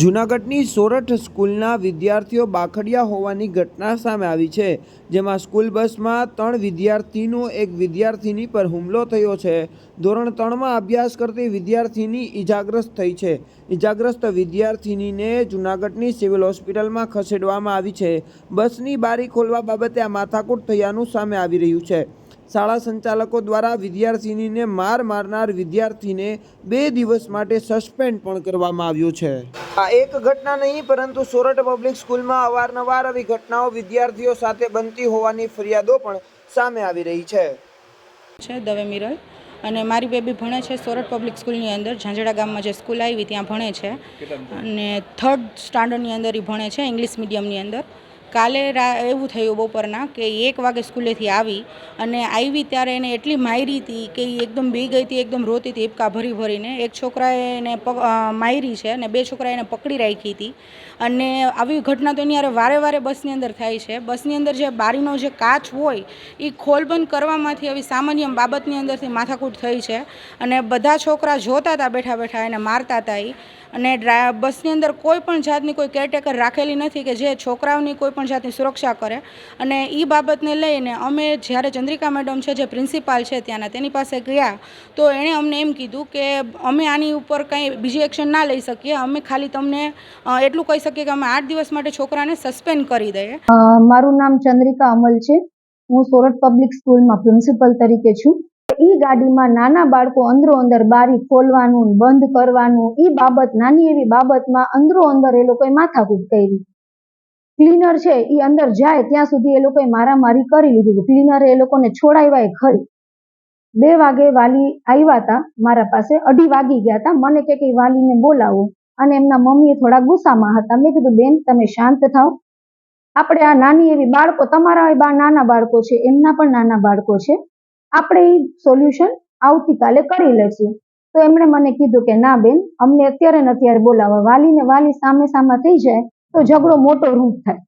જૂનાગઢની સોરઠ સ્કૂલના વિદ્યાર્થીઓ બાખડિયા હોવાની ઘટના સામે આવી છે, જેમાં સ્કૂલ બસમાં ત્રણ વિદ્યાર્થીનો એક વિદ્યાર્થીની પર હુમલો થયો છે. ધોરણ ત્રણમાં અભ્યાસ કરતી વિદ્યાર્થીની ઈજાગ્રસ્ત થઈ છે. ઈજાગ્રસ્ત વિદ્યાર્થીનીને જૂનાગઢની સિવિલ હોસ્પિટલમાં ખસેડવામાં આવી છે. બસની બારી ખોલવા બાબતે આ માથાકૂટ થયાનું સામે આવી રહ્યું છે. શાળા સંચાલકો દ્વારા વિદ્યાર્થિનીને માર મારનાર વિદ્યાર્થીને બે દિવસ માટે સસ્પેન્ડ પણ કરવામાં આવ્યો છે. આ એક ઘટના નહીં પરંતુ સોરઠ પબ્લિક સ્કૂલમાં અવારનવાર આવી ઘટનાઓ વિદ્યાર્થીઓ સાથે બનતી હોવાની ફરિયાદો પણ સામે આવી રહી છે. છે દવે મિરલ અને મારી બેબી ભણે છે સોરઠ પબ્લિક સ્કૂલની અંદર. ઝાંઝડા ગામમાં જે સ્કૂલ આવી ત્યાં ભણે છે. અને થર્ડ સ્ટાન્ડર્ડની અંદર એ ભણે છે ઇંગ્લિશ મીડિયમની અંદર. કાલે એવું થયું બપોરના કે એક વાગે સ્કૂલેથી આવી અને આવી ત્યારે એને એટલી માયરી હતી કે એ એકદમ બી ગઈ હતી, એકદમ રોતી હતી હિપકા ભરી ભરીને. એક છોકરાએ એને માયરી છે અને બે છોકરાએ એને પકડી રાખી હતી. અને આવી ઘટના તો એની અરે વારે વારે બસની અંદર થાય છે. બસની અંદર જે બારીનો જે કાચ હોય એ ખોલબંધ કરવામાંથી આવી સામાન્ય બાબતની અંદરથી માથાકૂટ થઈ છે. અને બધા છોકરા જોતા હતા બેઠા બેઠા એને મારતા હતા એ અને બસની અંદર કોઈ પણ જાતની કોઈ કેરટેકર રાખેલી નથી કે જે છોકરાઓની કોઈ પણ જાતની સુરક્ષા કરે. અને એ બાબતને લઈને અમે જ્યારે ચંદ્રિકા મેડમ છે, જે પ્રિન્સિપાલ છે ત્યાંના, તેની પાસે ગયા, તો એણે અમને એમ કીધું કે અમે આની ઉપર કંઈ બીજી એક્શન ના લઈ શકીએ. અમે ખાલી તમને એટલું કહી શકીએ કે અમે આઠ દિવસ માટે છોકરાને સસ્પેન્ડ કરી દઈએ. મારું નામ ચંદ્રિકા અમલ છે. હું સોરઠ પબ્લિક સ્કૂલમાં પ્રિન્સિપલ તરીકે છું. ઈ ગાડીમાં નાના બાળકો અંદરો અંદર બારી ખોલવાનું, બંધ કરવાનું, ઈ બાબત, નાની એવી બાબતમાં અંદરો અંદર એ લોકોએ માથાકૂટ કરી. ક્લીનર છે એ અંદર જાય ત્યાં સુધી એ લોકોએ મારામારી કરી લીધી. ક્લીનરે એ લોકોને છોડાવ્યા ખરી. બે વાગે વાલી આવ્યા હતા મારા પાસે. અઢી વાગી ગયા હતા મને કે કે વાલીને બોલાવો. અને એમના મમ્મીએ થોડા ગુસ્સામાં હતા. મેં કીધું, બેન, તમે શાંત થાવ આપણે આ નાની એવી બાળકો, તમારા નાના બાળકો છે, એમના પણ નાના બાળકો છે. આપણે એ સોલ્યુશન આવતીકાલે કરી લેશું તો એમણે મને કીધું કે, ના બેન, અમને અત્યારે ને અત્યારે બોલાવો. વાલી ને વાલી સામે સામે થઈ જાય તો ઝઘડો મોટો રૂપ થાય.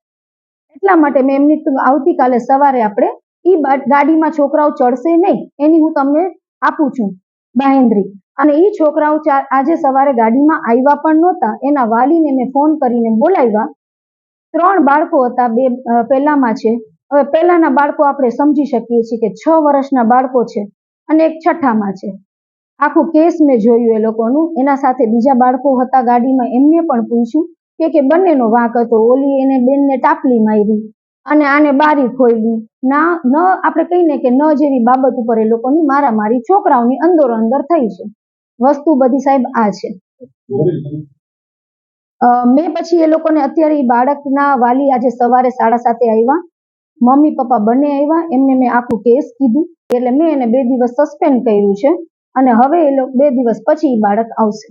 એટલા માટે મેં એમની આવતીકાલે સવારે આપણે એ ગાડીમાં છોકરાઓ ચડશે નહીં, એની હું તમને આપું છું બાહેન્દ્રી અને એ છોકરાઓ આજે સવારે ગાડીમાં આવ્યા પણ નહોતા. એના વાલીને મેં ફોન કરીને બોલાવ્યા. ત્રણ બાળકો હતા, બે પહેલામાં છે. હવે પહેલાના બાળકો આપણે સમજી શકીએ છીએ કે છ વર્ષના બાળકો છે અને એક છઠ્ઠામાં છે. આખું કેસ મેં જોયું એ લોકોનું. એના સાથે બીજા બાળકો હતા ગાડીમાં. એમને પણ પૂછ્યું કે કે બંનેનો વાંક હતો. ઓલી એને બેનને ટાપલી મારી અને આને બારી ખોલી ના, ન, આપણે કહીને કે ન જેવી બાબત ઉપર એ લોકોની મારામારી છોકરાઓની અંદરો અંદર થઈ છે. વસ્તુ બધી સાહેબ આ છે. મેં પછી એ લોકોને અત્યારે બાળકના વાલી આજે સવારે સાડા સાતે આવ્યા. મમ્મી, પપ્પા બંને આવ્યા, એમને મેં આખું કેસ કીધું. એટલે મેં એને બે દિવસ સસ્પેન્ડ કર્યું છે. અને હવે એ લોકો બે દિવસ પછી બાળક આવશે.